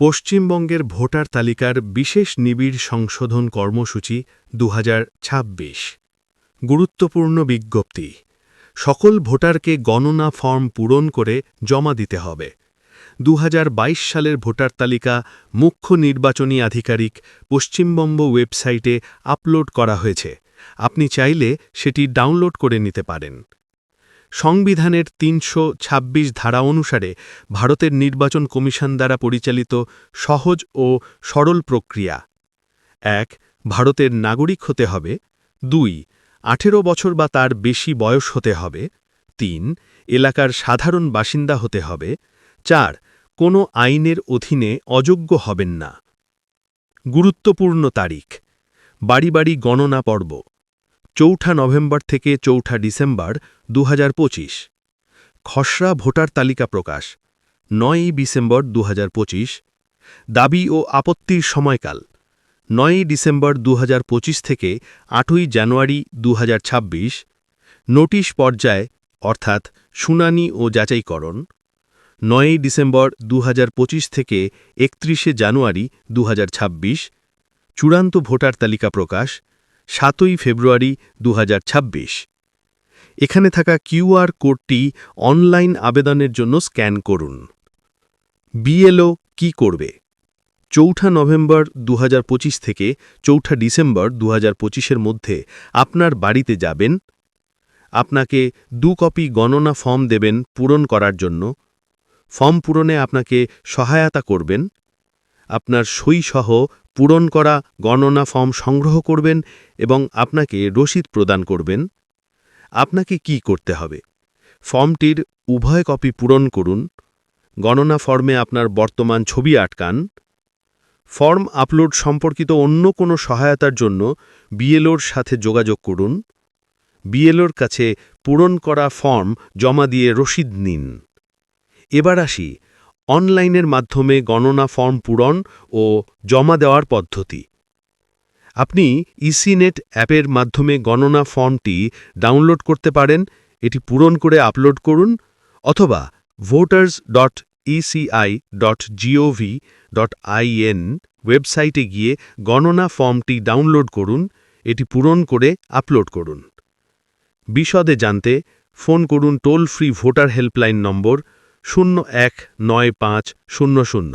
পশ্চিমবঙ্গের ভোটার তালিকার বিশেষ নিবিড় সংশোধন কর্মসূচি দু হাজার ছাব্বিশ। গুরুত্বপূর্ণ বিজ্ঞপ্তি। সকল ভোটারকে গণনা ফর্ম পূরণ করে জমা দিতে হবে। দু হাজার বাইশ সালের ভোটার তালিকা মুখ্য নির্বাচনী আধিকারিক পশ্চিমবঙ্গ ওয়েবসাইটে আপলোড করা হয়েছে। আপনি চাইলে সেটি ডাউনলোড করে নিতে পারেন। সংবিধানের তিনশো ২৬ ধারা অনুসারে ভারতের নির্বাচন কমিশন দ্বারা পরিচালিত সহজ ও সরল প্রক্রিয়া। এক, ভারতের নাগরিক হতে হবে। দুই, আঠেরো বছর বা তার বেশি বয়স হতে হবে। তিন, এলাকার সাধারণ বাসিন্দা হতে হবে। চার, কোনো আইনের অধীনে অযোগ্য হবেন না। গুরুত্বপূর্ণ তারিখ। বাড়ি বাড়ি গণনা পর্ব। চৌঠা নভেম্বর থেকে চৌঠা ডিসেম্বর দু হাজার পঁচিশ। খসড়া ভোটার তালিকা প্রকাশ, নয়ই ডিসেম্বর দু হাজার পঁচিশ। দাবি ও আপত্তির সময়কাল, নয়ই ডিসেম্বর দু হাজার পঁচিশ থেকে আটই জানুয়ারি দু হাজার ছাব্বিশ। নোটিশ পর্যায়, অর্থাৎ শুনানি ও যাচাইকরণ, নয়ই ডিসেম্বর দু হাজার পঁচিশ থেকে একত্রিশে জানুয়ারি দু হাজার ছাব্বিশ। চূড়ান্ত ভোটার তালিকা প্রকাশ সাতই ফেব্রুয়ারি দু হাজার ছাব্বিশ। এখানে থাকা কিউআর কোডটি অনলাইন আবেদনের জন্য স্ক্যান করুন। বিএলও কি করবে? চৌঠা নভেম্বর দু হাজার পঁচিশ থেকে চৌঠা ডিসেম্বর দু এর মধ্যে আপনার বাড়িতে যাবেন, আপনাকে দু কপি গণনা ফর্ম দেবেন পূরণ করার জন্য, ফর্ম পূরণে আপনাকে সহায়তা করবেন, আপনার সইসহ পূরণ করা গণনা ফর্ম সংগ্রহ করবেন এবং আপনাকে রসিদ প্রদান করবেন। আপনাকে কি করতে হবে? ফর্মটির উভয় কপি পূরণ করুন। গণনা ফর্মে আপনার বর্তমান ছবি আটকান। ফর্ম আপলোড সম্পর্কিত অন্য কোনো সহায়তার জন্য বিএলওর সাথে যোগাযোগ করুন। বিএলওর কাছে পূরণ করা ফর্ম জমা দিয়ে রসিদ নিন। এবার আসি অনলাইনের মাধ্যমে গণনা ফর্ম পূরণ ও জমা দেওয়ার পদ্ধতি। আপনি ইসিনেট অ্যাপের মাধ্যমে গণনা ফর্মটি ডাউনলোড করতে পারেন, এটি পূরণ করে আপলোড করুন, অথবা voters dot ECI dot GOV dot IN ওয়েবসাইটে গিয়ে গণনা ফর্মটি ডাউনলোড করুন, এটি পূরণ করে আপলোড করুন। বিশদে জানতে ফোন করুন toll free voter helpline number শূন্য এক নয় পাঁচ শূন্য শূন্য।